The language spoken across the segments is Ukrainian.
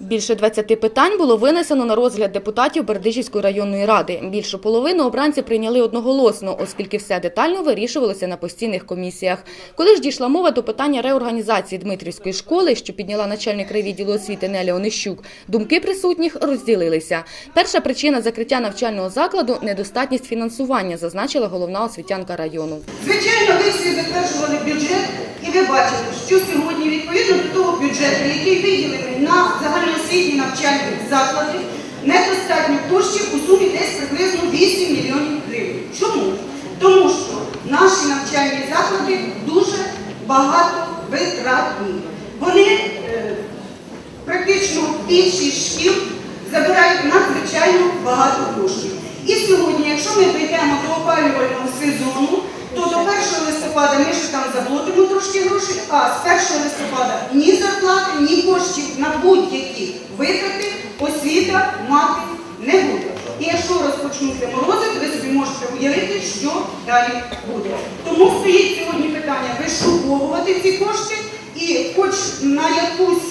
Більше 20 питань було винесено на розгляд депутатів Бердичівської районної ради. Більшу половину обранці прийняли одноголосно, оскільки все детально вирішувалося на постійних комісіях. Коли ж дійшла мова до питання реорганізації Дмитрівської школи, що підняла начальник райвідділу освіти Неля Онищук, думки присутніх розділилися. Перша причина закриття навчального закладу – недостатність фінансування, зазначила головна освітянка району. Звичайно, ви всі затверджували бюджет, і ви бачите, що сьогодні відповідно до того бюджету, який виділений на загальноосвітні навчальні заклади, недостатньо коштів у сумі десь приблизно 8 мільйонів гривень. Чому? Тому що наші навчальні заклади дуже багато витратні. Вони е, практично більшість шкіл забирають надзвичайно багато коштів. І сьогодні, якщо ми дійдемо до опалювального сезону, то до 1 листопада ми ще там заплатимо трошки грошей, а з 1 листопада ні зарплати, ні коштів на будь-які витрати освіта мати не буде. І якщо розпочнуться морози, то ви собі можете уявити, що далі буде. Тому стоїть сьогодні питання вишуковувати ці кошти і хоч на якусь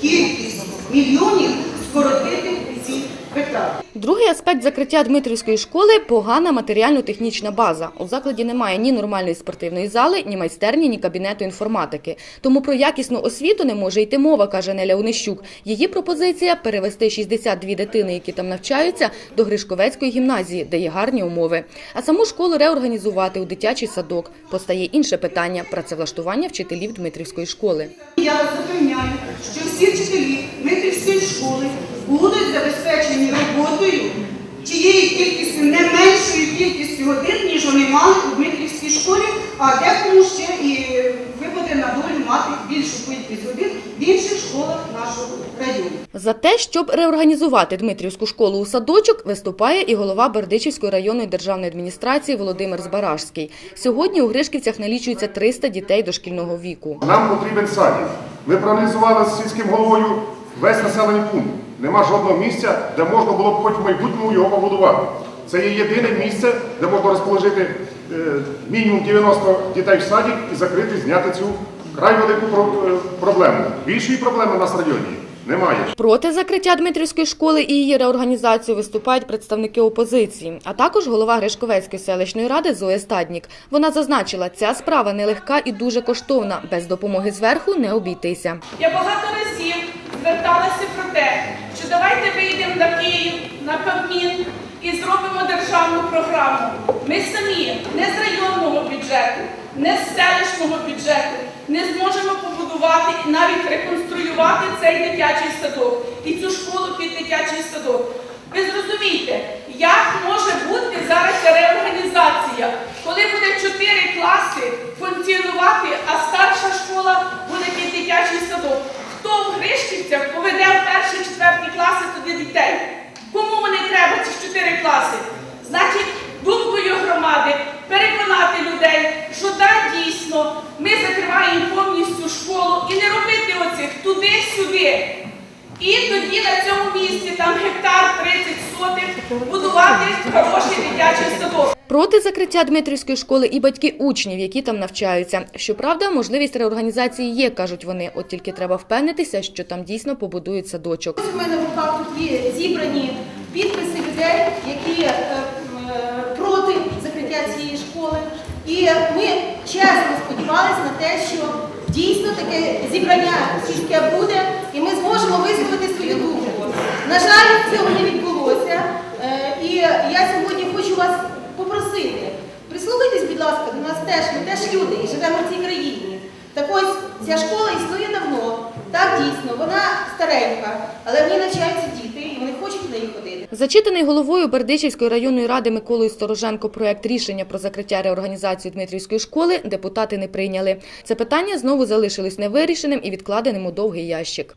кількість мільйонів скоротити. Другий аспект закриття Дмитрівської школи – погана матеріально-технічна база. У закладі немає ні нормальної спортивної зали, ні майстерні, ні кабінету інформатики. Тому про якісну освіту не може йти мова, каже Неля Онищук. Її пропозиція – перевести 62 дитини, які там навчаються, до Гришковецької гімназії, де є гарні умови. А саму школу реорганізувати у дитячий садок. Постає інше питання – працевлаштування вчителів Дмитрівської школи. Я запевняю, що всі вчителі Дмитрівської школи будуть забезпечені роботою тією кількістю, не меншою кількістю годин, ніж вони мали у Дмитрівській школі, а декому ще і випаде на долю мати більшу кількість годин в інших школах нашого району. За те, щоб реорганізувати Дмитрівську школу у садочок, виступає і голова Бердичівської районної державної адміністрації Володимир Збаражський. Сьогодні у Гришківцях налічується 300 дітей дошкільного віку. Нам потрібен садик. Ми проаналізували з сільським головою весь населений пункт. Нема жодного місця, де можна було б хоч в майбутньому його побудувати. Це є єдине місце, де можна розположити е, мінімум 90 дітей в садик і закрити, зняти цю край велику про- е, проблему. Більшої проблеми в нас районі немає. Проти закриття Дмитрівської школи і її реорганізацію виступають представники опозиції, а також голова Гришковецької селищної ради Зоя Стаднік. Вона зазначила, ця справа нелегка і дуже коштовна. Без допомоги зверху не обійтися. Я багато разів зверталася про те, що давайте вийдемо на Київ, на Кабмін і зробимо державну програму. Ми самі не з районного бюджету, не з селищного бюджету не зможемо побудувати і навіть реконструювати цей дитячий садок і цю школу під дитячий садок. Ви зрозумієте, як може бути зараз реорганізація, коли буде чотири класи функціонувати, а старша школа буде під дитячий садок. Хто в Гришківцях поведе в перші четверті класи туди дітей? Кому вони треба, ці чотири класи? Значить, думкою громади переконати людей, що да, дійсно, ми закриваємо повністю школу і не робити оцих туди-сюди. І тоді на цьому місці, там гектар 30 сотих, будувати. Проти закриття Дмитрівської школи і батьки учнів, які там навчаються. Щоправда, можливість реорганізації є, кажуть вони. От тільки треба впевнитися, що там дійсно побудують садочок. У мене в руках тут є зібрані підписи людей, які е, е, проти закриття цієї школи. І ми чесно сподівалися на те, що дійсно таке зібрання сільське буде, і ми зможемо висловити свою думку. На жаль, цього не відбулося. Е, І я сьогодні хочу вас попросити, прислухайтесь, будь ласка, до нас теж, ми теж люди і живемо в цій країні. Так ось ця школа існує давно. Так, дійсно, вона старенька, але в ній навчаються діти, і вони хочуть в неї ходити. Зачитаний головою Бердичівської районної ради Миколою Стороженко проект рішення про закриття реорганізації Дмитрівської школи депутати не прийняли. Це питання знову залишилось невирішеним і відкладеним у довгий ящик.